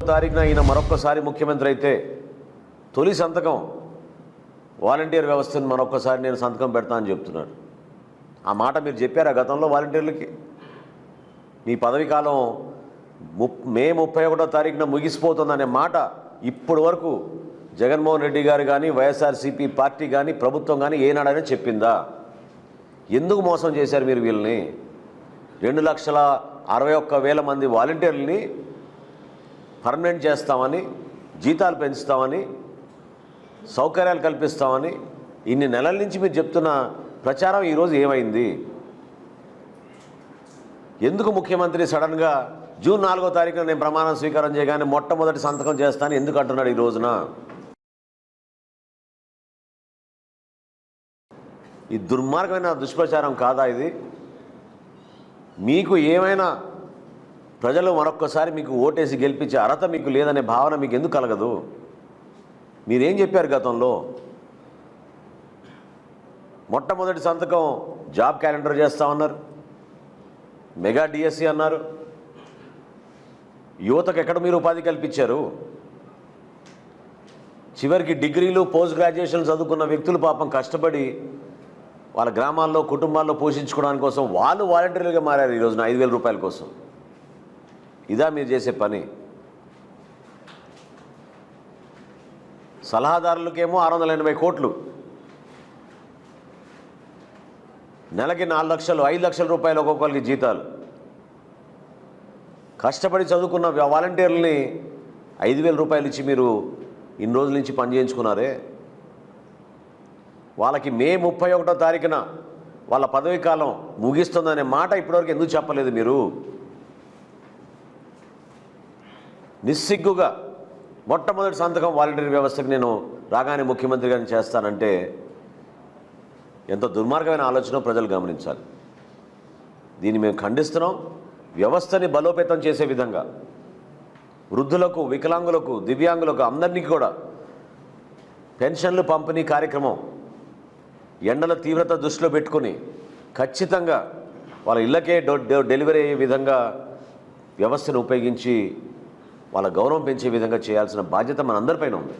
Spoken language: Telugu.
తారీఖున ఈయన మరొక్కసారి ముఖ్యమంత్రి అయితే తొలి సంతకం వాలంటీర్ వ్యవస్థను మరొక్కసారి నేను సంతకం పెడతా అని ఆ మాట మీరు చెప్పారా గతంలో వాలంటీర్లకి? మీ పదవి కాలం ముప్ మే ముప్పై ఒకటో తారీఖున ముగిసిపోతుందనే మాట ఇప్పటి వరకు జగన్మోహన్ రెడ్డి గారు కానీ వైఎస్ఆర్సీపీ పార్టీ కానీ ప్రభుత్వం కానీ ఏనాడైనా చెప్పిందా? ఎందుకు మోసం చేశారు మీరు వీళ్ళని? రెండు లక్షల అరవై ఒక్క వేల మంది వాలంటీర్లని పర్మనెంట్ చేస్తామని జీతాలు పెంచుతామని సౌకర్యాలు కల్పిస్తామని ఇన్ని నెలల నుంచి మీరు చెప్తున్న ప్రచారం ఈరోజు ఏమైంది? ఎందుకు ముఖ్యమంత్రి సడన్గా జూన్ నాలుగో తారీఖున నేను ప్రమాణం స్వీకారం చేయగానే మొట్టమొదటి సంతకం చేస్తాను ఎందుకు అంటున్నాడు ఈ రోజున? ఈ దుర్మార్గమైన దుష్ప్రచారం కాదా ఇది? మీకు ఏమైనా ప్రజలు మరొక్కసారి మీకు ఓటేసి గెలిపించే అర్హత మీకు లేదనే భావన మీకు ఎందుకు కలగదు? మీరేం చెప్పారు గతంలో? మొట్టమొదటి సంతకం జాబ్ క్యాలెండర్ చేస్తామన్నారు మెగా డిఎస్సి అన్నారు. యువతకు ఎక్కడ మీరు ఉపాధి కల్పించారు? చివరికి డిగ్రీలు పోస్ట్ గ్రాడ్యుయేషన్ చదువుకున్న వ్యక్తులు పాపం కష్టపడి వాళ్ళ గ్రామాల్లో కుటుంబాల్లో పోషించుకోవడానికి కోసం వాళ్ళు వాలంటీర్లుగా మారారు ఈ రోజున ఐదు వేల రూపాయల కోసం. ఇదా మీరు చేసే పని. సలహాదారులకేమో ఆరు వందల ఎనభై కోట్లు. నెలకి నాలుగు లక్షలు ఐదు లక్షల రూపాయలు ఒక్కొక్కరికి జీతాలు. కష్టపడి చదువుకున్న వాలంటీర్లని ఐదు వేల రూపాయలు ఇచ్చి మీరు ఇన్ని రోజుల నుంచి పని చేయించుకున్నారే? వాళ్ళకి మే ముప్పై ఒకటో తారీఖున వాళ్ళ పదవీ కాలం ముగిస్తుందనే మాట ఇప్పటివరకు ఎందుకు చెప్పలేదు మీరు? నిస్సిగ్గుగా మొట్టమొదటి సంతకం వాలంటీర్ వ్యవస్థకు నేను రాగానే ముఖ్యమంత్రి గారిని చేస్తానంటే ఎంత దుర్మార్గమైన ఆలోచన ప్రజలు గమనించాలి. దీన్ని మేము ఖండిస్తున్నాం. వ్యవస్థని బలోపేతం చేసే విధంగా వృద్ధులకు వికలాంగులకు దివ్యాంగులకు అందరినీ కూడా పెన్షన్లు పంపిణీ కార్యక్రమం ఎండల తీవ్రత దృష్టిలో పెట్టుకుని ఖచ్చితంగా వాళ్ళ ఇళ్ళకే డో- డెలివరీ అయ్యే విధంగా వ్యవస్థను ఉపయోగించి వాళ్ళ గౌరవం పెంచే విధంగా చేయాల్సిన బాధ్యత మనందరిపైన ఉంది.